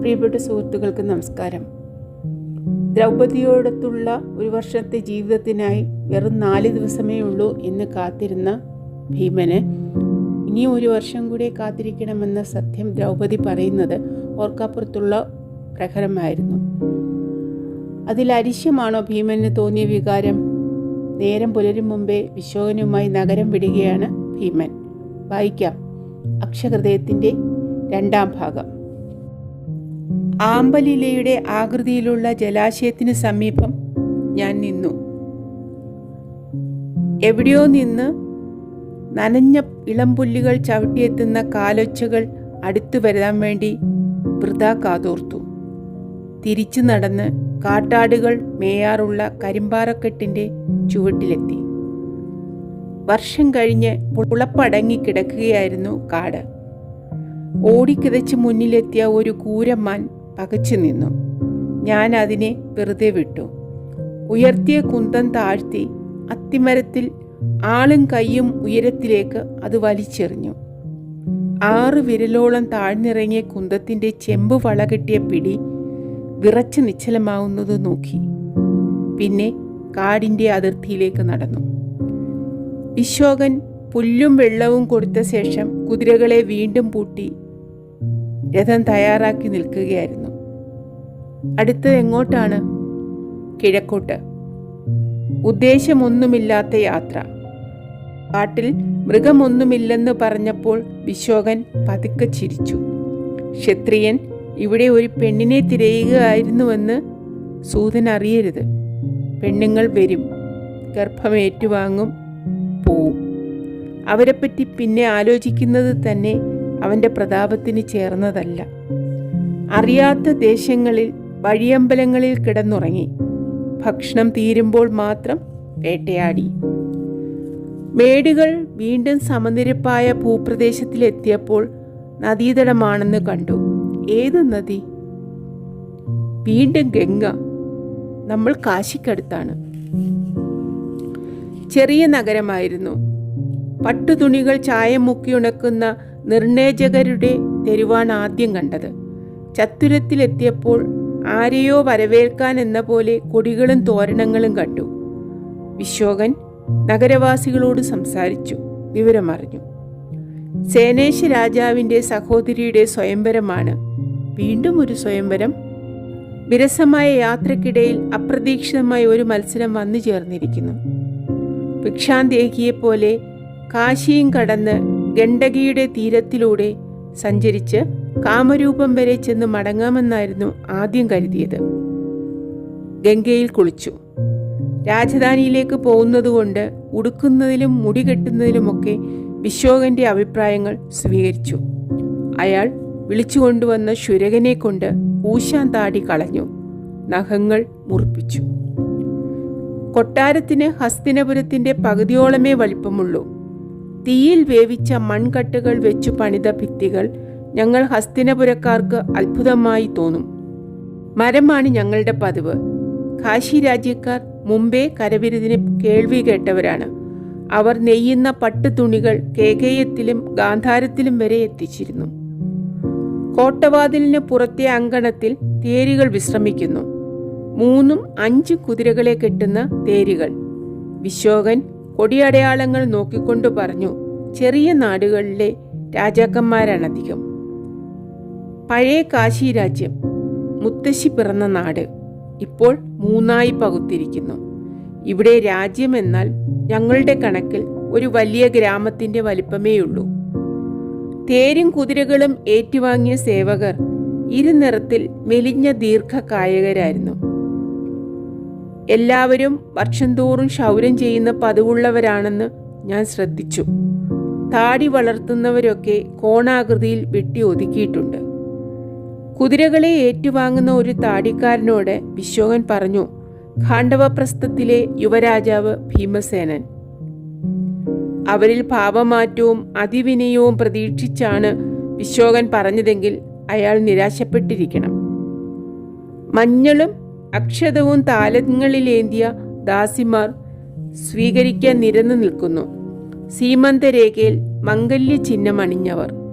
പ്രിയപ്പെട്ട സുഹൃത്തുക്കൾക്ക് നമസ്കാരം. ദ്രൗപതിയോടത്തുള്ള ഒരു വർഷത്തെ ജീവിതത്തിനായി വെറും നാല് ദിവസമേ ഉള്ളൂ എന്ന് കാത്തിരുന്ന ഭീമന് ഇനി ഒരു വർഷം കൂടി കാത്തിരിക്കണമെന്ന സത്യം ദ്രൗപതി പറയുന്നത് ഓർക്കാപ്പുറത്തുള്ള പ്രഹരമായിരുന്നു. അതിൽ അരിശ്യമാണോ ഭീമന് തോന്നിയ വികാരം? നേരം പുലരും മുമ്പേ വിശോകനുമായി നഗരം വിടുകയാണ് ഭീമൻ. വായിക്കാം. അക്ഷഹൃദയത്തിന്റെ രണ്ടാം ഭാഗം. ആമ്പലിലയുടെ ആകൃതിയിലുള്ള ജലാശയത്തിന് സമീപം ഞാൻ നിന്നു. എവിടെയോ നിന്ന് നനഞ്ഞ ഇളംപുല്ലുകൾ ചവിട്ടിയെത്തുന്ന കാലൊച്ചകൾ അടുത്തു വരാൻ വേണ്ടി വൃതാ കാതോർത്തു. തിരിച്ചു നടന്ന് കാട്ടാടുകൾ മേയാറുള്ള കരിമ്പാറക്കെട്ടിന്റെ ചുവട്ടിലെത്തി. വർഷം കഴിഞ്ഞ് പുളപ്പടങ്ങി കിടക്കുകയായിരുന്നു കാട്. ഓടിക്കിതച്ച് മുന്നിലെത്തിയ ഒരു കൂരമ്മാൻ പകച്ചു നിന്നു. ഞാൻ അതിനെ വെറുതെ വിട്ടു. ഉയർത്തിയ കുന്തം താഴ്ത്തി അത്തിമരത്തിൽ ആളും കൈയും ഉയരത്തിലേക്ക് അത് വലിച്ചെറിഞ്ഞു. ആറ് വിരലോളം താഴ്ന്നിറങ്ങിയ കുന്തത്തിന്റെ ചെമ്പ് വള കെട്ടിയ പിടി വിറച്ച് നിശ്ചലമാവുന്നത് നോക്കി. പിന്നെ കാടിന്റെ അതിർത്തിയിലേക്ക് നടന്നു. വിശോകൻ പുല്ലും വെള്ളവും കൊടുത്ത ശേഷം കുതിരകളെ വീണ്ടും പൂട്ടി രഥം തയ്യാറാക്കി നിൽക്കുകയായിരുന്നു. അടുത്തത് എങ്ങോട്ടാണ്? കിഴക്കോട്ട്. ഉദ്ദേശമൊന്നുമില്ലാത്ത യാത്ര. കാട്ടിൽ മൃഗമൊന്നുമില്ലെന്ന് പറഞ്ഞപ്പോൾ വിശോകൻ പതുക്കെ ചിരിച്ചു. ക്ഷത്രിയൻ ഇവിടെ ഒരു പെണ്ണിനെ തിരയുകയായിരുന്നുവെന്ന് സൂതൻ അറിയരുത്. പെണ്ണുങ്ങൾ വരും. ഗർഭമേറ്റുവാങ്ങും പോവും. അവരെപ്പറ്റി പിന്നെ ആലോചിക്കുന്നത് തന്നെ അവന്റെ പ്രതാപത്തിന് ചേർന്നതല്ല. അറിയാത്ത ദേശങ്ങളിൽ വഴിയമ്പലങ്ങളിൽ കിടന്നുറങ്ങി. ഭക്ഷണം തീരുമ്പോൾ മാത്രം വേട്ടയാടി. മേടുകൾ വീണ്ടും സമനിരപ്പായ ഭൂപ്രദേശത്തിലെത്തിയപ്പോൾ നദീതടമാണെന്ന് കണ്ടു. ഏത് നദി? വീണ്ടും ഗംഗ. നമ്മൾ കാശിക്കടുത്താണ്. ചെറിയ നഗരമായിരുന്നു. പട്ടുതുണികൾ ചായം മുക്കിയുണക്കുന്ന നിർണേജകരുടെ തെരുവാണ് ആദ്യം കണ്ടത്. ചത്തുരത്തിലെത്തിയപ്പോൾ ആരെയോ വരവേൽക്കാൻ എന്ന പോലെ കൊടികളും തോരണങ്ങളും കണ്ടു. വിശോകൻ നഗരവാസികളോട് സംസാരിച്ചു വിവരമറിഞ്ഞു. സേനേശ രാജാവിന്റെ സഹോദരിയുടെ സ്വയംവരമാണ്. വീണ്ടും ഒരു സ്വയംവരം. വിരസമായ യാത്രക്കിടയിൽ അപ്രതീക്ഷിതമായ ഒരു മത്സരം വന്നു ചേർന്നിരിക്കുന്നു. ഭിക്ഷാന്തേഹിയെപ്പോലെ കാശിയും കടന്ന് ഗണ്ഡകിയുടെ തീരത്തിലൂടെ സഞ്ചരിച്ച് കാമരൂപം വരെ ചെന്ന് മടങ്ങാമെന്നായിരുന്നു ആദ്യം കരുതിയത്. ഗംഗയിൽ കുളിച്ചു. രാജധാനിയിലേക്ക് പോകുന്നതുകൊണ്ട് ഉടുക്കുന്നതിലും മുടി കെട്ടുന്നതിലുമൊക്കെ വിശോകന്റെ അഭിപ്രായങ്ങൾ സ്വീകരിച്ചു. അയാൾ വിളിച്ചുകൊണ്ടുവന്ന ശുരകനെ കൊണ്ട് ഊശാൻ താടി കളഞ്ഞു. നഖങ്ങൾ മുറിപ്പിച്ചു. കൊട്ടാരത്തിന് ഹസ്തിനപുരത്തിന്റെ പകുതിയോളമേ വലിപ്പമുള്ളൂ. തീയിൽ വേവിച്ച മൺകട്ടുകൾ വെച്ചു പണിത ഭിത്തികൾ ഞങ്ങൾ ഹസ്തിനപുരക്കാർക്ക് അത്ഭുതമായി തോന്നും. മരമാണ് ഞങ്ങളുടെ പതിവ്. കാശി രാജ്യക്കാർ മുമ്പേ കരവിരുതിന് കേൾവി കേട്ടവരാണ്. അവർ നെയ്യുന്ന പട്ടുതുണികൾ കേകയത്തിലും ഗാന്ധാരത്തിലും വരെ എത്തിച്ചിരുന്നു. കോട്ടവാതിലിന് പുറത്തെ അങ്കണത്തിൽ തേരികൾ വിശ്രമിക്കുന്നു. മൂന്നും അഞ്ച് കുതിരകളെ കെട്ടുന്ന തേരികൾ. വിശോകൻ കൊടിയടയാളങ്ങൾ നോക്കിക്കൊണ്ട് പറഞ്ഞു ചെറിയ നാടുകളിലെ രാജാക്കന്മാരാണധികം. പഴയ കാശി രാജ്യം മുത്തശ്ശി പിറന്ന നാട് ഇപ്പോൾ മൂന്നായി പകുത്തിരിക്കുന്നു. ഇവിടെ രാജ്യം എന്നാൽ ഞങ്ങളുടെ കണക്കിൽ ഒരു വലിയ ഗ്രാമത്തിന്റെ വലിപ്പമേയുള്ളൂ. തേരും കുതിരകളും ഏറ്റുവാങ്ങിയ സേവകർ ഇരുനിറത്തിൽ മെലിഞ്ഞ ദീർഘകായകരായിരുന്നു. എല്ലാവരും വർഷം തോറും ക്ഷൗരം ചെയ്യുന്ന പതിവുള്ളവരാണെന്ന് ഞാൻ ശ്രദ്ധിച്ചു. താടി വളർത്തുന്നവരൊക്കെ കോണാകൃതിയിൽ വെട്ടി ഒതുക്കിയിട്ടുണ്ട്. കുതിരകളെ ഏറ്റുവാങ്ങുന്ന ഒരു താടിക്കാരനോട് വിശ്വകൻ പറഞ്ഞു ഖാണ്ഡവപ്രസ്ഥത്തിലെ യുവരാജാവ് ഭീമസേനൻ. അവരിൽ ഭാവമാറ്റവും അതിവിനയവും പ്രതീക്ഷിച്ചാണ് വിശ്വകൻ പറഞ്ഞതെങ്കിൽ അയാൾ നിരാശപ്പെട്ടിരിക്കണം. മഞ്ഞളും അക്ഷതവും താലങ്ങളിലേന്തിയ ദാസിമാർ സ്വീകരിക്കാൻ നിരന്നു നിൽക്കുന്നു. സീമന്തരേഖയിൽ മംഗല്യ ചിഹ്നം അണിഞ്ഞവർ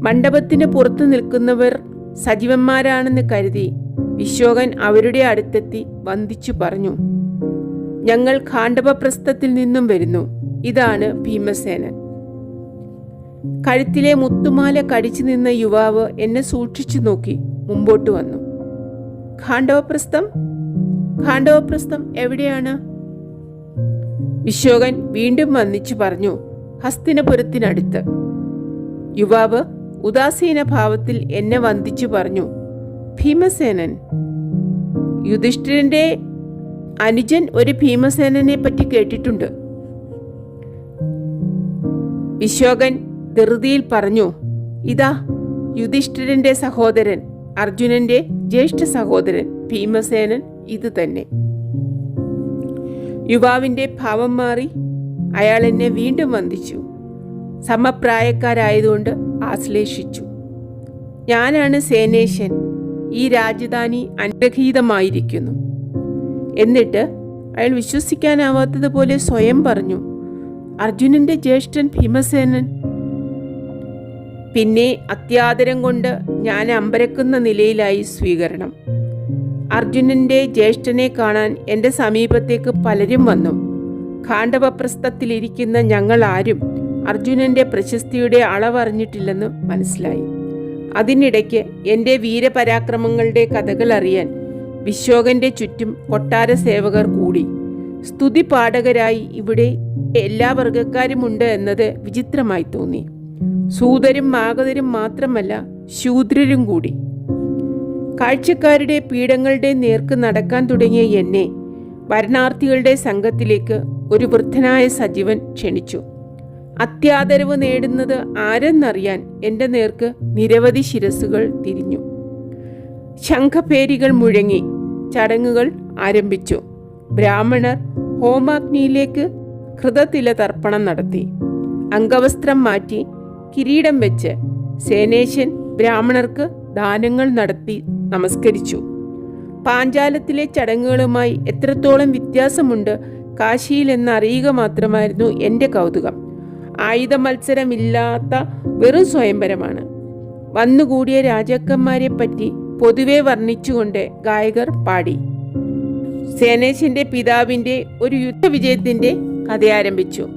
മണ്ഡപത്തിന് പുറത്തു നിൽക്കുന്നവർ സജീവന്മാരാണെന്ന് കരുതി വിശോകൻ അവരുടെ അടുത്തെത്തി വന്ദിച്ചു പറഞ്ഞു ഞങ്ങൾ ഖാണ്ഡവപ്രസ്ഥത്തിൽ നിന്നും വരുന്നു. ഇതാണ് ഭീമസേനൻ. കഴുത്തിലെ മുത്തുമാല കടിച്ചു നിന്ന യുവാവ് എന്നെ സൂക്ഷിച്ചു നോക്കി മുമ്പോട്ട് വന്നു. ഖാണ്ഡവപ്രസ്ഥം? ഖാണ്ഡവപ്രസ്ഥം എവിടെയാണ്? വിശോകൻ വീണ്ടും വന്നിച്ചു പറഞ്ഞു ഹസ്തിനപുരത്തിനടുത്ത്. യുവാവ് ഉദാസീന ഭാവത്തിൽ എന്നെ വന്ദിച്ചു പറഞ്ഞു ഭീമസേനൻ. യുധിഷ്ഠിരന്റെ അനുജൻ ഒരു ഭീമസേനനെ പറ്റി കേട്ടിട്ടുണ്ട്. വിശോകൻ ധൃതിയിൽ പറഞ്ഞു ഇതാ യുധിഷ്ഠിരന്റെ സഹോദരൻ അർജുനന്റെ ജ്യേഷ്ഠ സഹോദരൻ ഭീമസേനൻ ഇത് തന്നെ. യുവാവിന്റെ ഭാവം മാറി അയാൾ എന്നെ വീണ്ടും വന്ദിച്ചു. സമപ്രായക്കാരായതുകൊണ്ട് ആശ്ലേഷിച്ചു. ഞാനാണ് സേനേശൻ ഈ രാജധാനി അനുഗ്രഹീതമായിരിക്കുന്നു. എന്നിട്ട് അയാൾ വിശ്വസിക്കാനാവാത്തതുപോലെ സ്വയം പറഞ്ഞു അർജുനന്റെ ജ്യേഷ്ഠൻ ഭീമസേനൻ. പിന്നെ അത്യാദരം കൊണ്ട് ഞാൻ അമ്പരക്കുന്ന നിലയിലായി സ്വീകരണം. അർജുനന്റെ ജ്യേഷ്ഠനെ കാണാൻ എന്റെ സമീപത്തേക്ക് പലരും വന്നു. ഖാണ്ഡവപ്രസ്ഥത്തിലിരിക്കുന്ന ഞങ്ങൾ ആരും അർജുനന്റെ പ്രശസ്തിയുടെ അളവറിഞ്ഞിട്ടില്ലെന്ന് മനസ്സിലായി. അതിനിടയ്ക്ക് എന്റെ വീരപരാക്രമങ്ങളുടെ കഥകൾ അറിയാൻ വിശോകന്റെ ചുറ്റും കൊട്ടാര സേവകർ കൂടി. സ്തുതി പാഠകരായി ഇവിടെ എല്ലാ വർഗക്കാരുമുണ്ട് എന്നത് വിചിത്രമായി തോന്നി. സൂതരും മാഗതരും മാത്രമല്ല ശൂദ്രരും കൂടി. കാഴ്ചക്കാരുടെ പീഠങ്ങളുടെ നേർക്ക് നടക്കാൻ തുടങ്ങിയ എന്നെ വരണാർത്ഥികളുടെ സംഘത്തിലേക്ക് ഒരു വൃദ്ധനായ സജീവൻ ക്ഷണിച്ചു. അത്യാദരവ് നേടുന്നത് ആരെന്നറിയാൻ എന്റെ നേർക്ക് നിരവധി ശിരസുകൾ തിരിഞ്ഞു. ശംഖപേരികൾ മുഴങ്ങി ചടങ്ങുകൾ ആരംഭിച്ചു. ബ്രാഹ്മണർ ഹോമാഗ്നിയിലേക്ക് ഹൃദത്തില തർപ്പണം നടത്തി. അംഗവസ്ത്രം മാറ്റി കിരീടം വെച്ച് സേനേശൻ ബ്രാഹ്മണർക്ക് ദാനങ്ങൾ നടത്തി നമസ്കരിച്ചു. പാഞ്ചാലത്തിലെ ചടങ്ങുകളുമായി എത്രത്തോളം വ്യത്യാസമുണ്ട് കാശിയിൽ എന്നറിയുക മാത്രമായിരുന്നു എന്റെ കൗതുകം. ആയുധ മത്സരമില്ലാത്ത വെറും സ്വയംവരമാണ്. വന്നുകൂടിയ രാജാക്കന്മാരെ പറ്റി പൊതുവെ വർണിച്ചുകൊണ്ട് ഗായകർ പാടി. സേനേശിന്റെ പിതാവിന്റെ ഒരു യുദ്ധവിജയത്തിന്റെ കഥ ആരംഭിച്ചു.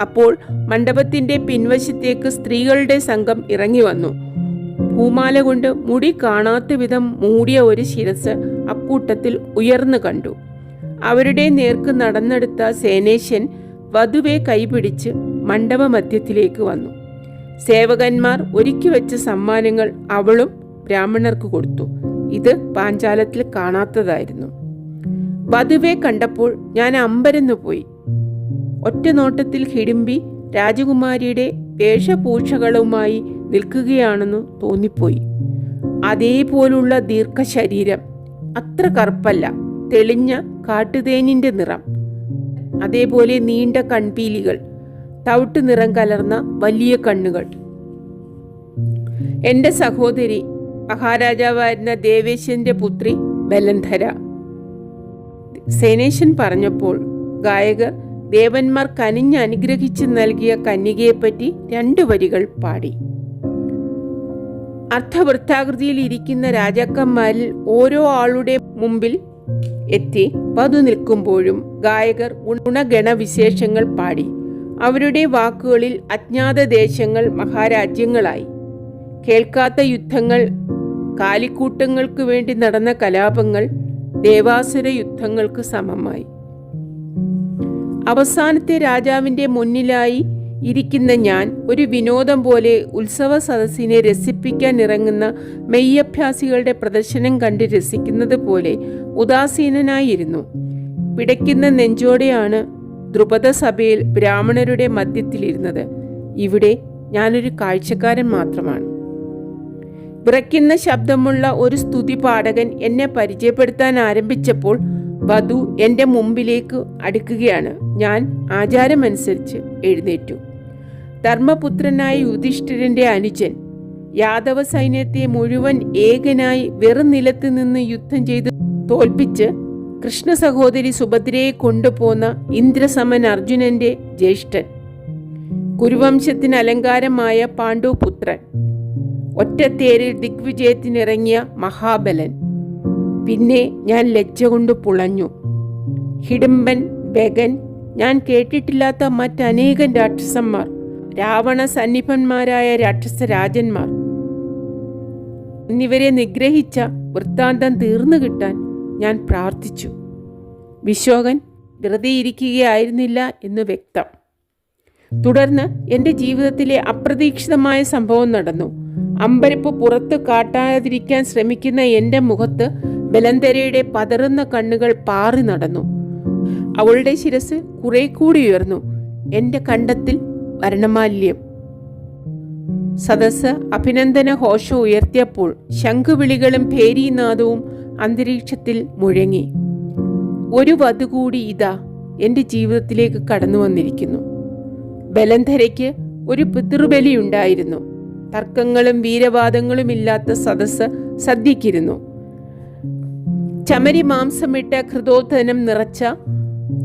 അപ്പോൾ മണ്ഡപത്തിന്റെ പിൻവശത്തേക്ക് സ്ത്രീകളുടെ സംഘം ഇറങ്ങി വന്നു. പൂമാല കൊണ്ട് മുടി കാണാത്ത വിധം മൂടിയ ഒരു ശിരസ് അക്കൂട്ടത്തിൽ ഉയർന്നു കണ്ടു. അവരുടെ നേർക്ക് നടന്നെടുത്ത സേനേശൻ വധുവെ കൈപിടിച്ച് മണ്ഡപ മധ്യത്തിലേക്ക് വന്നു. സേവകന്മാർ ഒരുക്കി വെച്ച സമ്മാനങ്ങൾ അവളും ബ്രാഹ്മണർക്ക് കൊടുത്തു. ഇത് പാഞ്ചാലത്തിൽ കാണാത്തതായിരുന്നു. വധുവെ കണ്ടപ്പോൾ ഞാൻ അമ്പരന്നു പോയി. ഒറ്റ നോട്ടത്തിൽ ഹിഡിമ്പി രാജകുമാരിയുടെ വേഷഭൂഷകളുമായി നിൽക്കുകയാണെന്ന് തോന്നിപ്പോയി. അതേപോലുള്ള ദീർഘശരീരം അത്ര കറുപ്പല്ല തെളിഞ്ഞ കാട്ടുതേനിന്റെ നിറം. അതേപോലെ നീണ്ട കൺപീലികൾ തവിട്ട് നിറം കലർന്ന വലിയ കണ്ണുകൾ. എന്റെ സഹോദരി മഹാരാജാവായിരുന്ന ദേവേശന്റെ പുത്രി ബലന്ധര. സേനേശൻ പറഞ്ഞപ്പോൾ ഗായകർ ദേവന്മാർ കനിഞ്ഞ് അനുഗ്രഹിച്ച് നൽകിയ കന്യകയെപ്പറ്റി രണ്ടു വരികൾ പാടി. അർത്ഥവൃത്താകൃതിയിൽ ഇരിക്കുന്ന രാജാക്കന്മാരിൽ ഓരോ ആളുടെ മുമ്പിൽ എത്തി പതു നിൽക്കുമ്പോഴും ഗായകർ ഗുണഗണവിശേഷങ്ങൾ പാടി. അവരുടെ വാക്കുകളിൽ അജ്ഞാത ദേശങ്ങൾ മഹാരാജ്യങ്ങളായി. കേൾക്കാത്ത യുദ്ധങ്ങൾ കാലിക്കൂട്ടങ്ങൾക്ക് വേണ്ടി നടന്ന കലാപങ്ങൾ ദേവാസുര യുദ്ധങ്ങൾക്ക് സമമായി. അവസാനത്തെ രാജാവിന്റെ മുന്നിലായി ഇരിക്കുന്ന ഞാൻ ഒരു വിനോദം പോലെ ഉത്സവ സദസ്സിനെ രസിപ്പിക്കാൻ ഇറങ്ങുന്ന മെയ്യഭ്യാസികളുടെ പ്രദർശനം കണ്ട് രസിക്കുന്നത് പോലെ ഉദാസീനനായിരുന്നു. പിടയ്ക്കുന്ന നെഞ്ചോടെയാണ് ദ്രുപദ സഭയിൽ ബ്രാഹ്മണരുടെ മധ്യത്തിലിരുന്നത്. ഇവിടെ ഞാനൊരു കാഴ്ചക്കാരൻ മാത്രമാണ്. വിറയ്ക്കുന്ന ശബ്ദമുള്ള ഒരു സ്തുതി പാടകൻ എന്നെ പരിചയപ്പെടുത്താൻ ആരംഭിച്ചപ്പോൾ വധു എന്റെ മുമ്പിലേക്ക് അടുക്കുകയാണ്. ഞാൻ ആചാരമനുസരിച്ച് എഴുന്നേറ്റു. ധർമ്മപുത്രനായ യുധിഷ്ഠിരന്റെ അനുജൻ യാദവ സൈന്യത്തെ മുഴുവൻ ഏകനായി വെറും നിലത്ത് നിന്ന് യുദ്ധം ചെയ്ത് തോൽപ്പിച്ച് കൃഷ്ണ സഹോദരി സുഭദ്രയെ കൊണ്ടുപോന്ന ഇന്ദ്രസമൻ അർജുനന്റെ ജ്യേഷ്ഠൻ. കുരുവംശത്തിന് അലങ്കാരമായ പാണ്ഡുപുത്രൻ ഒറ്റത്തേരിൽ ദിഗ്വിജയത്തിനിറങ്ങിയ മഹാബലൻ. പിന്നെ ഞാൻ ലജ്ജ കൊണ്ട് പുളഞ്ഞു. ഹിഡംബൻ ബഗൻ ഞാൻ കേട്ടിട്ടില്ലാത്ത മറ്റനേകം രാക്ഷസന്മാർ. രാവണ സന്നിഭന്മാരായ രാക്ഷസ രാജന്മാർ. എന്നിവരെ നിഗ്രഹിച്ച വൃത്താന്തം തീർന്നു കിട്ടാൻ ഞാൻ പ്രാർത്ഥിച്ചു. വിശോകൻ ധൃതിയിരിക്കുകയായിരുന്നില്ല എന്ന് വ്യക്തം. തുടർന്ന് എന്റെ ജീവിതത്തിലെ അപ്രതീക്ഷിതമായ സംഭവം നടന്നു. അമ്പരപ്പ് പുറത്ത് കാട്ടാതിരിക്കാൻ ശ്രമിക്കുന്ന എന്റെ മുഖത്ത് ബലന്തരയുടെ പതറുന്ന കണ്ണുകൾ പാറി നടന്നു. അവളുടെ ശിരസ് കുറെ കൂടി ഉയർന്നു. എന്റെ കണ്ടത്തിൽ വരണമാല്യം സദസ് അഭിനന്ദന ഘോഷം ഉയർത്തിയപ്പോൾ ശംഖുവിളികളും ഭേരീനാദവും അന്തരീക്ഷത്തിൽ മുഴങ്ങി. ഒരു വധു കൂടി ഇതാ എന്റെ ജീവിതത്തിലേക്ക് കടന്നു വന്നിരിക്കുന്നു. ബലന്ധരയ്ക്ക് ഒരു പിതൃബലിയുണ്ടായിരുന്നു തർക്കങ്ങളും വീരവാദങ്ങളും ഇല്ലാത്ത സദസ്സ് സദ്യക്കിരുന്നു ചമരി മാംസമിട്ട ഹൃദോധനം നിറച്ച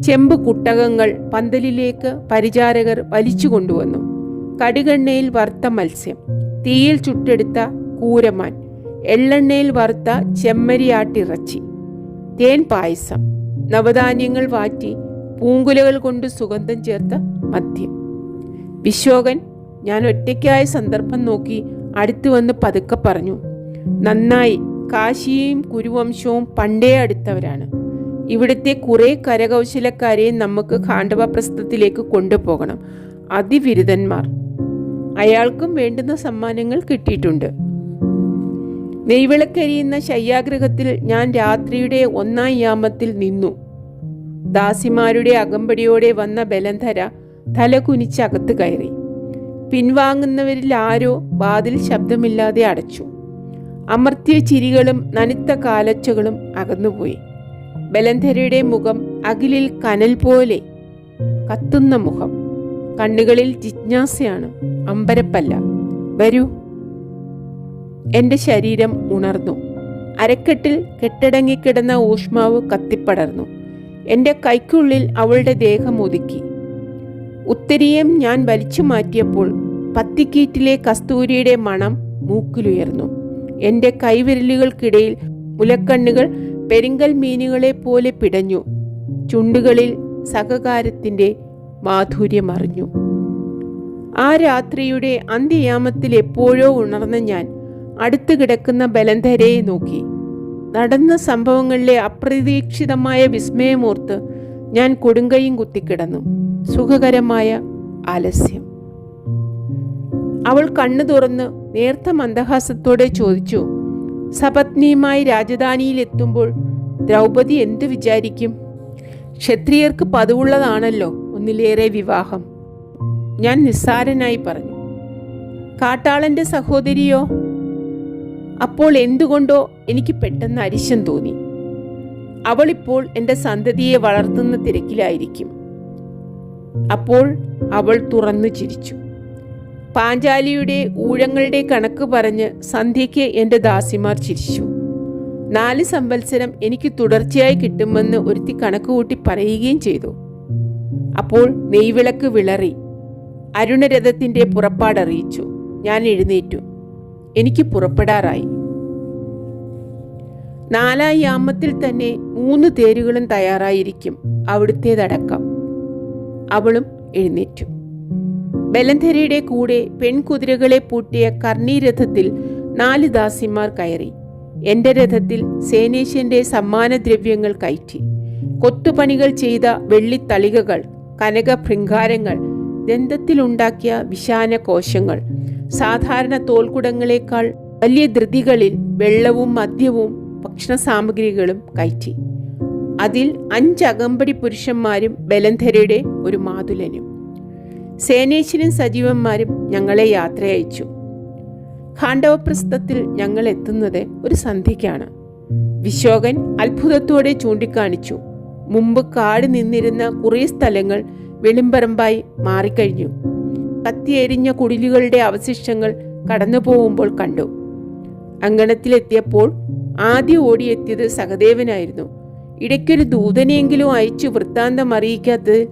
ചെമ്പ് കുട്ടകങ്ങൾ പന്തലിലേക്ക് പരിചാരകർ വലിച്ചു കൊണ്ടുവന്നു. കടുകെണ്ണയിൽ വറുത്ത മത്സ്യം തീയിൽ ചുട്ടെടുത്ത കൂരമാൻ എള്ളെണ്ണയിൽ വറുത്ത ചെമ്മരിയാട്ടിറച്ചി തേൻ പായസം നവധാന്യങ്ങൾ വാറ്റി പൂങ്കുലകൾ കൊണ്ട് സുഗന്ധം ചേർത്ത മദ്യം. വിശോകൻ ഞാൻ ഒറ്റയ്ക്കായ സന്ദർഭം നോക്കി അടുത്തു വന്ന് പതുക്കെ പറഞ്ഞു നന്നായി കാശിയും കുരുവംശവും പണ്ടേ അടുത്തവരാണ്. ഇവിടുത്തെ കുറെ കരകൗശലക്കാരെയും നമുക്ക് ഖാണ്ഡവപ്രസ്ഥത്തിലേക്ക് കൊണ്ടുപോകണം. അതിവിരുദ്ധന്മാർ അയാൾക്കും വേണ്ടുന്ന സമ്മാനങ്ങൾ കിട്ടിയിട്ടുണ്ട്. നെയ്വിളക്കരിയുന്ന ശയ്യാഗ്രഹത്തിൽ ഞാൻ രാത്രിയുടെ ഒന്നാം യാമത്തിൽ നിന്നു. ദാസിമാരുടെ അകമ്പടിയോടെ വന്ന ബലന്ധര തല കുനിച്ചകത്ത് കയറി. പിൻവാങ്ങുന്നവരിൽ ആരോ വാതിൽ ശബ്ദമില്ലാതെ അടച്ചു. അമർത്തിയ ചിരികളും നനുത്ത കാലച്ചകളും അകന്നുപോയി. ബലന്ധരയുടെ മുഖം അകിലിൽ കനൽ പോലെ കത്തുന്ന മുഖം. കണ്ണുകളിൽ ജിജ്ഞാസയാണ്. അമ്പരപ്പല്ല. വരൂ. എന്റെ ശരീരം ഉണർന്നു. അരക്കെട്ടിൽ കെട്ടടങ്ങിക്കിടന്ന ഊഷ്മാവ് കത്തിപ്പടർന്നു. എന്റെ കൈക്കുള്ളിൽ അവളുടെ ദേഹം ഒതുക്കി. ഉത്തരീയം ഞാൻ വലിച്ചു മാറ്റിയപ്പോൾ പത്തിക്കീറ്റിലെ കസ്തൂരിയുടെ മണം മൂക്കിലുയർന്നു. എന്റെ കൈവിരലുകൾക്കിടയിൽ മുലക്കണ്ണുകൾ പെരിങ്കൽ മീനുകളെ പോലെ പിടഞ്ഞു. ചുണ്ടുകളിൽ സഹകാരത്തിന്റെ മാധുര്യമറിഞ്ഞു. ആ രാത്രിയുടെ അന്ത്യയാമത്തിൽ എപ്പോഴോ ഉണർന്ന ഞാൻ അടുത്തു കിടക്കുന്ന ബലന്ധരയെ നോക്കി. നടന്ന സംഭവങ്ങളിലെ അപ്രതീക്ഷിതമായ വിസ്മയമോർത്ത് ഞാൻ കൊടുങ്കയും കുത്തിക്കിടന്നു. സുഖകരമായ ആലസ്യം. അവൾ കണ്ണു തുറന്ന് നേർത്ത മന്ദഹാസത്തോടെ ചോദിച്ചു സപത്നിയുമായി രാജധാനിയിലെത്തുമ്പോൾ ദ്രൗപദി എന്ത് വിചാരിക്കും? ക്ഷത്രിയർക്ക് പതിവുള്ളതാണല്ലോ ഒന്നിലേറെ വിവാഹം. ഞാൻ നിസ്സാരനായി പറഞ്ഞു കാട്ടാളന്റെ സഹോദരിയോ? അപ്പോൾ എന്തുകൊണ്ടോ എനിക്ക് പെട്ടെന്ന് അരിശം തോന്നി. അവളിപ്പോൾ എന്റെ സന്തതിയെ വളർത്തുന്ന തിരക്കിലായിരിക്കും. അപ്പോൾ അവൾ തുറന്നു ചിരിച്ചു. പാഞ്ചാലിയുടെ ഊഴങ്ങളുടെ കണക്ക് പറഞ്ഞ് സന്ധ്യയ്ക്ക് എന്റെ ദാസിമാർ ചിരിച്ചു. നാല് സംവത്സരം എനിക്ക് തുടർച്ചയായി കിട്ടുമെന്ന് ഒരുത്തി കണക്ക് കൂട്ടി പറയുകയും ചെയ്തു. അപ്പോൾ നെയ്വിളക്ക് വിളറി. അരുണരഥത്തിന്റെ പുറപ്പാടറിയിച്ചു. ഞാൻ എഴുന്നേറ്റു. എനിക്ക് പുറപ്പെടാറായി. നാലായി യാമത്തിൽ തന്നെ മൂന്ന് തേരുകളും തയ്യാറായിരിക്കും അവിടുത്തേതടക്കം. അവളും എഴുന്നേറ്റു. ബലന്ധരയുടെ കൂടെ പെൺകുതിരകളെ പൂട്ടിയ കർണീരഥത്തിൽ നാല് ദാസിമാർ കയറി. എന്റെ രഥത്തിൽ സേനേശ്യന്റെ സമ്മാനദ്രവ്യങ്ങൾ കയറ്റി. കൊത്തുപണികൾ ചെയ്ത വെള്ളിത്തളികകൾ കനകഭൃംഗാരങ്ങൾ ദന്തത്തിലുണ്ടാക്കിയ വിശാന കോശങ്ങൾ സാധാരണ തോൽക്കുടങ്ങളെക്കാൾ വലിയ ധൃതികളിൽ വെള്ളവും മദ്യവും ഭക്ഷണ സാമഗ്രികളും കയറ്റി. അതിൽ അഞ്ച് അകമ്പടി പുരുഷന്മാരും ബലന്ധരയുടെ ഒരു മാതുലനും. സേനേശ്വരൻ സജീവന്മാരും ഞങ്ങളെ യാത്രയച്ചു ഖാണ്ഡവപ്രസ്ഥത്തിൽ ഞങ്ങൾ എത്തുന്നത് ഒരു സന്ധ്യയ്ക്കാണ്. വിശോകൻ അത്ഭുതത്തോടെ ചൂണ്ടിക്കാണിച്ചു. മുമ്പ് കാട് നിന്നിരുന്ന കുറേ സ്ഥലങ്ങൾ വെളിമ്പറമ്പായി മാറിക്കഴിഞ്ഞു. കത്തിയെരിഞ്ഞ കുടിലുകളുടെ അവശിഷ്ടങ്ങൾ കടന്നു പോകുമ്പോൾ കണ്ടു. അങ്കണത്തിലെത്തിയപ്പോൾ ആദ്യം ഓടിയെത്തിയത് സഹദേവനായിരുന്നു. ഇടയ്ക്കൊരു ദൂതനെയെങ്കിലും അയച്ചു വൃത്താന്തം അറിയിക്കാത്തത്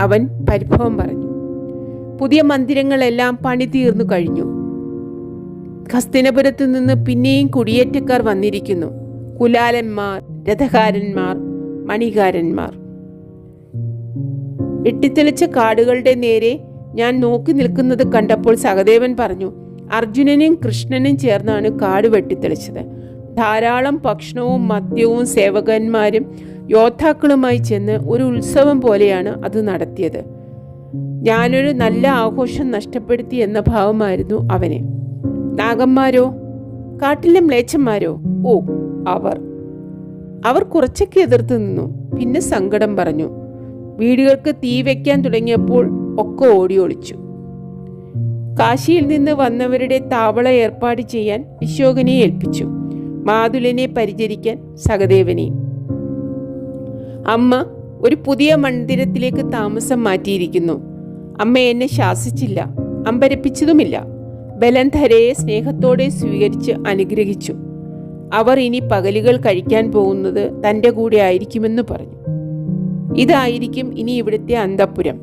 അവൻ പരിഭവം പറഞ്ഞു. പുതിയ മന്ദിരങ്ങളെല്ലാം പണി തീർന്നു കഴിഞ്ഞു. ഹസ്തിനപുരത്തു നിന്ന് പിന്നെയും കുടിയേറ്റക്കാർ വന്നിരിക്കുന്നു. കുലാലന്മാർ രഥകാരന്മാർ മണികാരന്മാർ. വെട്ടിത്തെളിച്ച കാടുകളുടെ നേരെ ഞാൻ നോക്കി നിൽക്കുന്നത് കണ്ടപ്പോൾ സഹദേവൻ പറഞ്ഞു അർജുനനും കൃഷ്ണനും ചേർന്നാണ് കാട് വെട്ടിത്തെളിച്ചത്. ധാരാളം ഭക്ഷണവും മദ്യവും സേവകന്മാരും യോദ്ധാക്കളുമായി ചെന്ന് ഒരു ഉത്സവം പോലെയാണ് അത് നടത്തിയത്. ഞാനൊരു നല്ല ആഘോഷം നഷ്ടപ്പെടുത്തി എന്ന ഭാവമായിരുന്നു അവന്. നാഗന്മാരോ? കാട്ടിലെ മ്ലേച്ഛന്മാരോ? ഓ അവർ. അവർ കുറച്ചൊക്കെ എതിർത്ത് നിന്നു. പിന്നെ സങ്കടം പറഞ്ഞു. വീടുകൾക്ക് തീ വയ്ക്കാൻ തുടങ്ങിയപ്പോൾ ഒക്കെ ഓടി ഒളിച്ചു കാശിയിൽ നിന്ന് വന്നവരുടെ താവള ഏർപ്പാട് ചെയ്യാൻ അശോകനെ ഏൽപ്പിച്ചു. മാതുലിനെ പരിചരിക്കാൻ സഹദേവനെയും അമ്മ ഒരു പുതിയ മന്ദിരത്തിലേക്ക് താമസം മാറ്റിയിരിക്കുന്നു. അമ്മ എന്നെ ശാസിച്ചില്ല അമ്പരപ്പിച്ചതുമില്ല. ബലന്ധരയെ സ്നേഹത്തോടെ സ്വീകരിച്ച് അനുഗ്രഹിച്ചു. അവർ ഇനി പകലുകൾ കഴിക്കാൻ പോകുന്നത് തന്റെ കൂടെ ആയിരിക്കുമെന്ന് പറഞ്ഞു. ഇതായിരിക്കും ഇനി ഇവിടുത്തെ അന്തപ്പുരം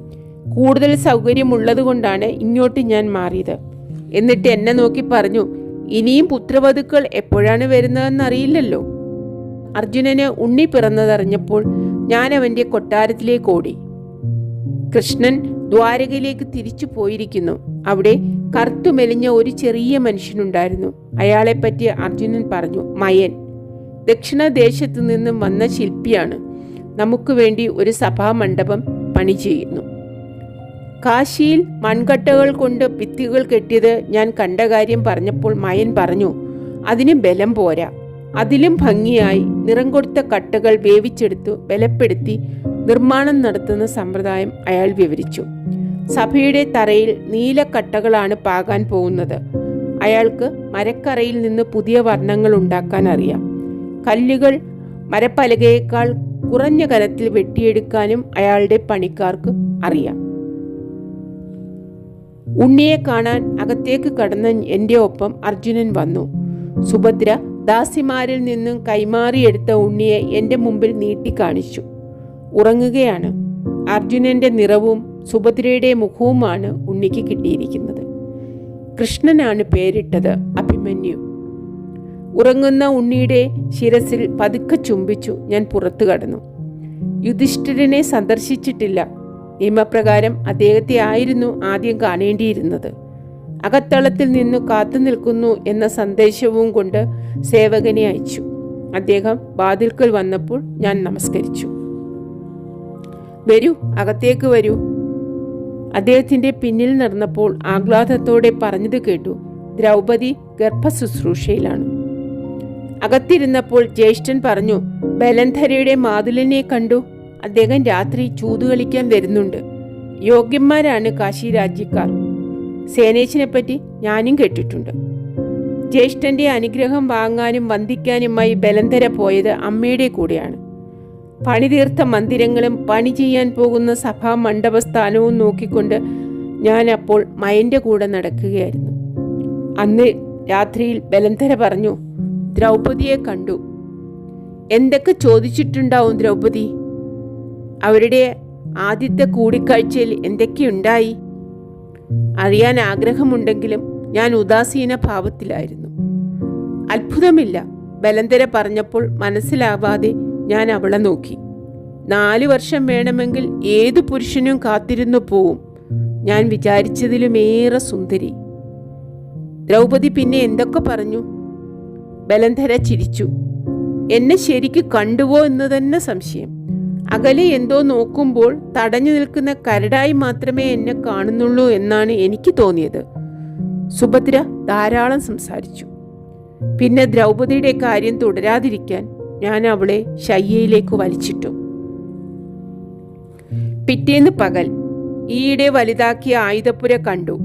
കൂടുതൽ സൗകര്യമുള്ളതുകൊണ്ടാണ് ഇങ്ങോട്ട് ഞാൻ മാറിയത്. എന്നിട്ട് എന്നെ നോക്കി പറഞ്ഞു ഇനിയും പുത്രവധുക്കൾ എപ്പോഴാണ് വരുന്നതെന്നറിയില്ലല്ലോ. അർജുനന് ഉണ്ണി പിറന്നതറിഞ്ഞപ്പോൾ ഞാൻ അവന്റെ കൊട്ടാരത്തിലേക്ക് ഓടി. കൃഷ്ണൻ ദ്വാരകയിലേക്ക് തിരിച്ചു പോയിരിക്കുന്നു. അവിടെ കറുത്തുമെലിഞ്ഞ ഒരു ചെറിയ മനുഷ്യനുണ്ടായിരുന്നു. അയാളെപ്പറ്റി അർജുനൻ പറഞ്ഞു മയൻ. ദക്ഷിണദേശത്തു നിന്നും വന്ന ശില്പിയാണ്. നമുക്ക് വേണ്ടി ഒരു സഭാമണ്ഡപം പണി ചെയ്യുന്നു. കാശിയിൽ മൺകട്ടകൾ കൊണ്ട് ഭിത്തികൾ കെട്ടിയത് ഞാൻ കണ്ട കാര്യം പറഞ്ഞപ്പോൾ മയൻ പറഞ്ഞു അതിന് ബലം പോരാ. അതിലും ഭംഗിയായി നിറം കൊടുത്ത കട്ടകൾ വേവിച്ചെടുത്തു ബലപ്പെടുത്തി നിർമ്മാണം നടത്തുന്ന സമ്പ്രദായം അയാൾ വിവരിച്ചു. സഭയുടെ തറയിൽ നീലക്കട്ടകളാണ് പാകാൻ പോകുന്നത്. അയാൾക്ക് മരക്കറയിൽ നിന്ന് പുതിയ വർണങ്ങൾ ഉണ്ടാക്കാൻ അറിയാം. കല്ലുകൾ മരപ്പലകയേക്കാൾ കുറഞ്ഞ കനത്തിൽ വെട്ടിയെടുക്കാനും അയാളുടെ പണിക്കാർക്ക് അറിയാം. ഉണ്ണിയെ കാണാൻ അകത്തേക്ക് കടന്ന എന്റെ ഒപ്പം അർജുനൻ വന്നു. സുഭദ്ര ദാസിമാരിൽ നിന്നും കൈമാറിയെടുത്ത ഉണ്ണിയെ എന്റെ മുമ്പിൽ നീട്ടിക്കാണിച്ചു ഉറങ്ങുകയാണ്. അർജുനന്റെ നിറവും സുഭദ്രയുടെ മുഖവുമാണ് ഉണ്ണിക്ക് കിട്ടിയിരിക്കുന്നത്. കൃഷ്ണനാണ് പേരിട്ടത് അഭിമന്യു. ഉറങ്ങുന്ന ഉണ്ണിയുടെ ശിരസിൽ പതുക്കെ ചുംബിച്ചു ഞാൻ പുറത്തു കടന്നു. യുധിഷ്ഠിരനെ സന്ദർശിച്ചിട്ടില്ല. നിയമപ്രകാരം അദ്ദേഹത്തെ ആയിരുന്നു ആദ്യം കാണേണ്ടിയിരുന്നത്. അകത്തളത്തിൽ നിന്നു കാത്തു നിൽക്കുന്നു എന്ന സന്ദേശവും കൊണ്ട് സേവകനെ അയച്ചു. അദ്ദേഹം വാതിൽക്കൽ വന്നപ്പോൾ ഞാൻ നമസ്കരിച്ചു. വരൂ അകത്തേക്ക് വരൂ. അദ്ദേഹത്തിന്റെ പിന്നിൽ നടന്നപ്പോൾ ആഹ്ലാദത്തോടെ പറഞ്ഞത് കേട്ടു. ദ്രൗപദി ഗർഭശുശ്രൂഷയിലാണ്. അകത്തിരുന്നപ്പോൾ ജ്യേഷ്ഠൻ പറഞ്ഞു ബലന്ധരയുടെ മാതുലിനെ കണ്ടു. അദ്ദേഹം രാത്രി ചൂതുകളിക്കാൻ വരുന്നുണ്ട്. യോഗ്യന്മാരാണ് കാശി രാജ്യക്കാർ. സേനേശിനെ പറ്റി ഞാനും കേട്ടിട്ടുണ്ട്. ജ്യേഷ്ഠന്റെ അനുഗ്രഹം വാങ്ങാനും വന്ദിക്കാനുമായി ബലന്ധര പോയത് അമ്മയുടെ കൂടെയാണ്. പണിതീർത്ത മന്ദിരങ്ങളും പണി ചെയ്യാൻ പോകുന്ന സഭാ മണ്ഡപസ്ഥാനവും നോക്കിക്കൊണ്ട് ഞാൻ അപ്പോൾ മയന്റെ കൂടെ നടക്കുകയായിരുന്നു. അന്ന് രാത്രിയിൽ ബലന്ധര പറഞ്ഞു ദ്രൗപദിയെ കണ്ടു. എന്തൊക്കെ ചോദിച്ചിട്ടുണ്ടാവും ദ്രൗപതി അവരുടെ ആദ്യത്തെ കൂടിക്കാഴ്ചയിൽ എന്തൊക്കെയുണ്ടായി അറിയാൻ ആഗ്രഹമുണ്ടെങ്കിലും ഞാൻ ഉദാസീന ഭാവത്തിലായിരുന്നു. അത്ഭുതമില്ല. ബലന്തര പറഞ്ഞപ്പോൾ മനസ്സിലാവാതെ ഞാൻ അവളെ നോക്കി. നാല് വർഷം വേണമെങ്കിൽ ഏതു പുരുഷനും കാത്തിരുന്നു പോവും. ഞാൻ വിചാരിച്ചതിലുമേറെ സുന്ദരി. ദ്രൗപദി പിന്നെ എന്തൊക്കെ പറഞ്ഞു? ബലന്ധര ചിരിച്ചു. എന്നെ ശരിക്ക് കണ്ടുവോ എന്ന് തന്നെ സംശയം. അകലെ എന്തോ നോക്കുമ്പോൾ തടഞ്ഞു നിൽക്കുന്ന കരടായി മാത്രമേ എന്നെ കാണുന്നുള്ളൂ എന്നാണ് എനിക്ക് തോന്നിയത്. സുഭദ്ര ധാരാളം സംസാരിച്ചു. പിന്നെ ദ്രൗപദിയുടെ കാര്യം തുടരാതിരിക്കാൻ ഞാൻ അവളെ ശയ്യയിലേക്ക് വലിച്ചിട്ടു. പിറ്റേന്ന് പകൽ ഈയിടെ വലുതാക്കിയ ആയുധപ്പുര കണ്ടു.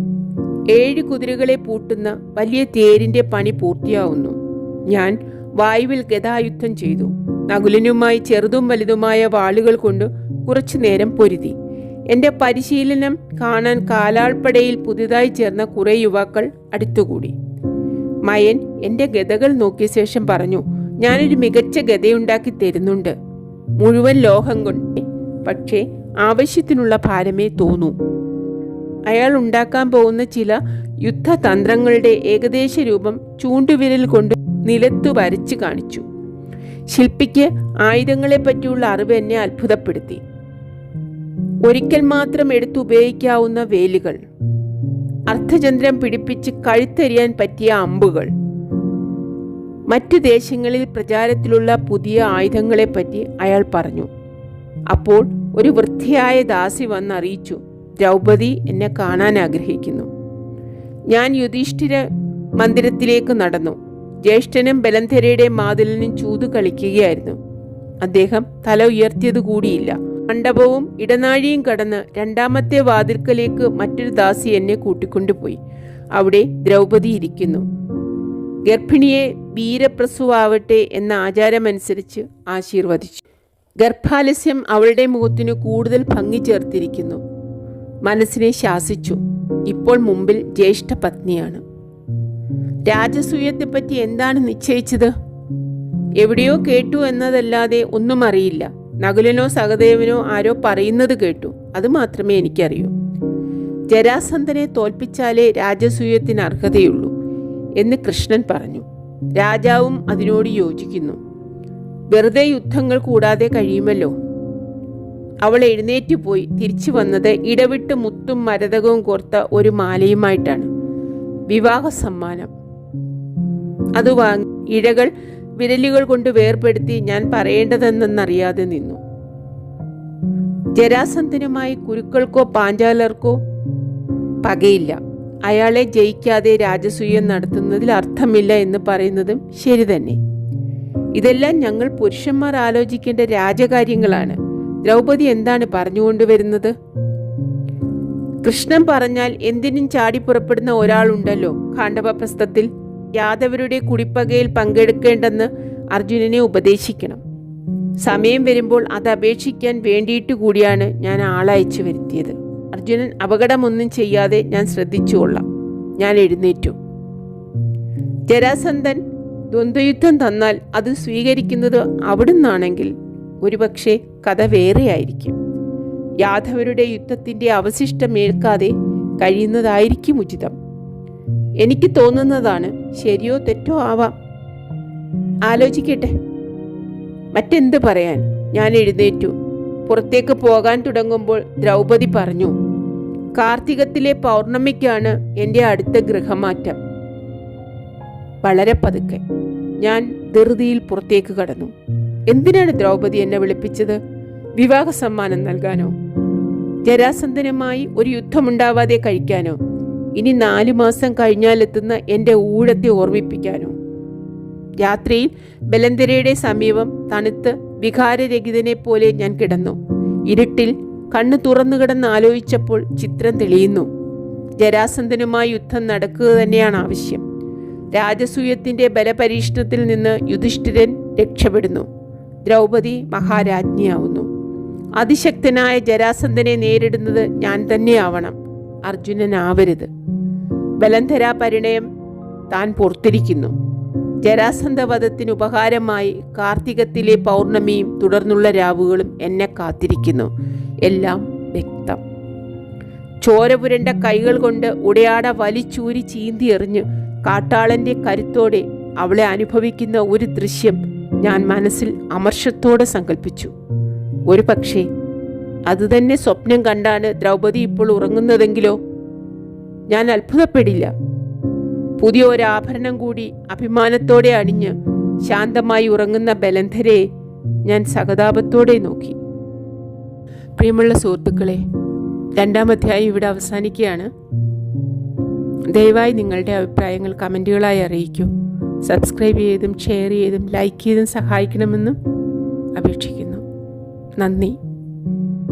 ഏഴ് കുതിരകളെ പൂട്ടുന്ന വലിയ തേരിന്റെ പണി പൂർത്തിയാവുന്നു. ഞാൻ വായുവിൽ ഗതായുദ്ധം ചെയ്തു. നകുലനുമായി ചെറുതും വലുതുമായ വാളുകൾ കൊണ്ട് കുറച്ചു നേരം പൊരുതി. എന്റെ പരിശീലനം കാണാൻ കാലാൾപ്പടയിൽ പുതുതായി ചേർന്ന കുറെ യുവാക്കൾ അടുത്തുകൂടി. മയൻ എന്റെ ഗതകൾ നോക്കിയ ശേഷം പറഞ്ഞു ഞാനൊരു മികച്ച ഗതയുണ്ടാക്കി തരുന്നുണ്ട്. മുഴുവൻ ലോഹം കൊണ്ട് പക്ഷേ ആവശ്യത്തിനുള്ള ഭാരമേ തോന്നൂ. അയാൾ ഉണ്ടാക്കാൻ പോകുന്ന ചില യുദ്ധതന്ത്രങ്ങളുടെ ഏകദേശ രൂപം ചൂണ്ടുവിരൽ കൊണ്ട് നിലത്തു വരച്ചു കാണിച്ചു. ശില്പിക്ക് ആയുധങ്ങളെ പറ്റിയുള്ള അറിവ് എന്നെ അത്ഭുതപ്പെടുത്തി. ഒരിക്കൽ മാത്രം എടുത്തു ഉപയോഗിക്കാവുന്ന വേലുകൾ. അർദ്ധചന്ദ്രം പിടിപ്പിച്ച് കഴുത്തെറിയാൻ പറ്റിയ അമ്പുകൾ. മറ്റു ദേശങ്ങളിൽ പ്രചാരത്തിലുള്ള പുതിയ ആയുധങ്ങളെപ്പറ്റി അയാൾ പറഞ്ഞു. അപ്പോൾ ഒരു വൃത്തിയായ ദാസി വന്നറിയിച്ചു ദ്രൗപദി എന്നെ കാണാൻ ആഗ്രഹിക്കുന്നു. ഞാൻ യുധിഷ്ഠിര മന്ദിരത്തിലേക്ക് നടന്നു. ജ്യേഷ്ഠനും ബലന്ധരയുടെ മാതിലിനും ചൂതു കളിക്കുകയായിരുന്നു. അദ്ദേഹം തല ഉയർത്തിയത് കൂടിയില്ല. മണ്ഡപവും ഇടനാഴിയും കടന്ന് രണ്ടാമത്തെ വാതിൽക്കലേക്ക് മറ്റൊരു ദാസി എന്നെ കൂട്ടിക്കൊണ്ടുപോയി. അവിടെ ദ്രൗപദി ഇരിക്കുന്നു. ഗർഭിണിയെ വീരപ്രസുവാവട്ടെ എന്ന ആചാരമനുസരിച്ച് ആശീർവദിച്ചു. ഗർഭാലസ്യം അവളുടെ മുഖത്തിന് കൂടുതൽ ഭംഗി ചേർത്തിരിക്കുന്നു. മനസ്സിനെ ശാസിച്ചു. ഇപ്പോൾ മുമ്പിൽ ജ്യേഷ്ഠ പത്നിയാണ് രാജസൂയത്തെപ്പറ്റി എന്താണ് നിശ്ചയിച്ചത്? എവിടെയോ കേട്ടു എന്നതല്ലാതെ ഒന്നും അറിയില്ല. നകുലനോ സഹദേവനോ ആരോ പറയുന്നത് കേട്ടു. അത് മാത്രമേ എനിക്കറിയൂ. ജരാസന്ധനെ തോൽപ്പിച്ചാലേ രാജസൂയത്തിന് അർഹതയുള്ളൂ എന്ന് കൃഷ്ണൻ പറഞ്ഞു. രാജാവും അതിനോട് യോജിക്കുന്നു. വെറുതെ യുദ്ധങ്ങൾ കൂടാതെ കഴിയുമല്ലോ? അവൾ എഴുന്നേറ്റ് പോയി. തിരിച്ചു വന്നത് ഇടവിട്ട് മുത്തും മരതകവും കോർത്ത ഒരു മാലയുമായിട്ടാണ്. വിവാഹ സമ്മാനം അത് വാങ്ങി ഇഴകൾ വിരലുകൾ കൊണ്ട് വേർപെടുത്തി ഞാൻ പറയേണ്ടതെന്നറിയാതെ നിന്നു. ജരാസന്ധനുമായി കുരുക്കൾക്കോ പാഞ്ചാലർക്കോ പകയില്ല. അയാളെ ജയിക്കാതെ രാജസൂയം നടത്തുന്നതിൽ അർത്ഥമില്ല എന്ന് പറയുന്നതും ശരി തന്നെ. ഇതെല്ലാം ഞങ്ങൾ പുരുഷന്മാർ ആലോചിക്കേണ്ട രാജകാര്യങ്ങളാണ്. ദ്രൗപദി എന്താണ് പറഞ്ഞുകൊണ്ടുവരുന്നത് കൃഷ്ണൻ പറഞ്ഞാൽ എന്തിനും ചാടി പുറപ്പെടുന്ന ഒരാളുണ്ടല്ലോ ഖാണ്ഡവപ്രസ്ഥത്തിൽ യാദവരുടെ കുടിപ്പകയിൽ പങ്കെടുക്കേണ്ടെന്ന് അർജുനനെ ഉപദേശിക്കണം. സമയം വരുമ്പോൾ അത് അപേക്ഷിക്കാൻ വേണ്ടിയിട്ട് കൂടിയാണ് ഞാൻ ആളയച്ചു വരുത്തിയത്. അർജുനൻ അപകടമൊന്നും ചെയ്യാതെ ഞാൻ ശ്രദ്ധിച്ചുകൊള്ളാം. ഞാൻ എഴുന്നേറ്റു. ജരാസന്ധൻ ദ്വന്ദ്വയുദ്ധം തന്നാൽ അത് സ്വീകരിക്കുന്നത് അവിടുന്നാണെങ്കിൽ ഒരുപക്ഷെ കഥ വേറെയായിരിക്കും. യാദവരുടെ യുദ്ധത്തിന്റെ അവശിഷ്ടമേൽക്കാതെ കഴിയുന്നതായിരിക്കും ഉചിതം. എനിക്ക് തോന്നുന്നതാണ് ശരിയോ തെറ്റോ ആവാം. ആലോചിക്കട്ടെ. മറ്റെന്ത് പറയാൻ? ഞാൻ എഴുന്നേറ്റു. പുറത്തേക്ക് പോകാൻ തുടങ്ങുമ്പോൾ ദ്രൗപദി പറഞ്ഞു കാർത്തികത്തിലെ പൗർണമിക്കാണ് എന്റെ അടുത്ത ഗൃഹമാറ്റം. വളരെ പതുക്കെ. ഞാൻ ധൃതിയിൽ പുറത്തേക്ക് കടന്നു. എന്തിനാണ് ദ്രൗപദി എന്നെ വിളിപ്പിച്ചത്? വിവാഹ സമ്മാനം നൽകാനോ? ജരാസന്ധനുമായി ഒരു യുദ്ധമുണ്ടാവാതെ കഴിക്കാനോ? ഇനി നാലു മാസം കഴിഞ്ഞാലെത്തുന്ന എന്റെ ഊഴത്തെ ഓർമ്മിപ്പിക്കാനോ. രാത്രിയിൽ ബലന്തരയുടെ സമീപം തണുത്ത് വികാരരഹിതനെ പോലെ ഞാൻ കിടന്നു. ഇരുട്ടിൽ കണ്ണു തുറന്നു കിടന്ന് ആലോചിച്ചപ്പോൾ ചിത്രം തെളിയുന്നു. ജരാസന്ധനുമായി യുദ്ധം നടക്കുക തന്നെയാണ് ആവശ്യം. രാജസൂയത്തിന്റെ ബലപരീക്ഷണത്തിൽ നിന്ന് യുധിഷ്ഠിരൻ രക്ഷപ്പെടുന്നു. ദ്രൗപദി മഹാരാജ്ഞിയാവുന്നു. അതിശക്തനായ ജരാസന്ധനെ നേരിടുന്നത് ഞാൻ തന്നെയാവണം. അർജുനനാവരുത്. ബലന്ധരാ പരിണയം താൻ പുറത്തിരിക്കുന്നു ജരാസന്ധവധത്തിന് ഉപകാരമായി കാർത്തികത്തിലെ പൗർണമിയും തുടർന്നുള്ള രാവുകളും എന്നെ കാത്തിരിക്കുന്നു. എല്ലാം വ്യക്തം. ചോരപുരണ്ട കൈകൾ കൊണ്ട് ഉടയാട വലിച്ചൂരി ചീന്തി എറിഞ്ഞ് കാട്ടാളന്റെ കരുത്തോടെ അവളെ അനുഭവിക്കുന്ന ഒരു ദൃശ്യം ഞാൻ മനസ്സിൽ അമർഷത്തോടെ സങ്കല്പിച്ചു ഒരു പക്ഷേ അതുതന്നെ സ്വപ്നം കണ്ടാണ് ദ്രൗപദി ഇപ്പോൾ ഉറങ്ങുന്നതെങ്കിലോ? ഞാൻ അത്ഭുതപ്പെടില്ല. പുതിയ ഒരു ആഭരണം കൂടി അഭിമാനത്തോടെ അണിഞ്ഞ് ശാന്തമായി ഉറങ്ങുന്ന ബലന്ധരെ ഞാൻ സഹതാപത്തോടെ നോക്കി. പ്രിയമുള്ള സുഹൃത്തുക്കളെ രണ്ടാം അധ്യായം ഇവിടെ അവസാനിക്കുകയാണ്. ദയവായി നിങ്ങളുടെ അഭിപ്രായങ്ങൾ കമന്റുകളായി അറിയിക്കൂ. സബ്സ്ക്രൈബ് ചെയ്തും ഷെയർ ചെയ്തും ലൈക്ക് ചെയ്തും സഹായിക്കണമെന്നും അപേക്ഷിക്കുന്നു. നന്ദി.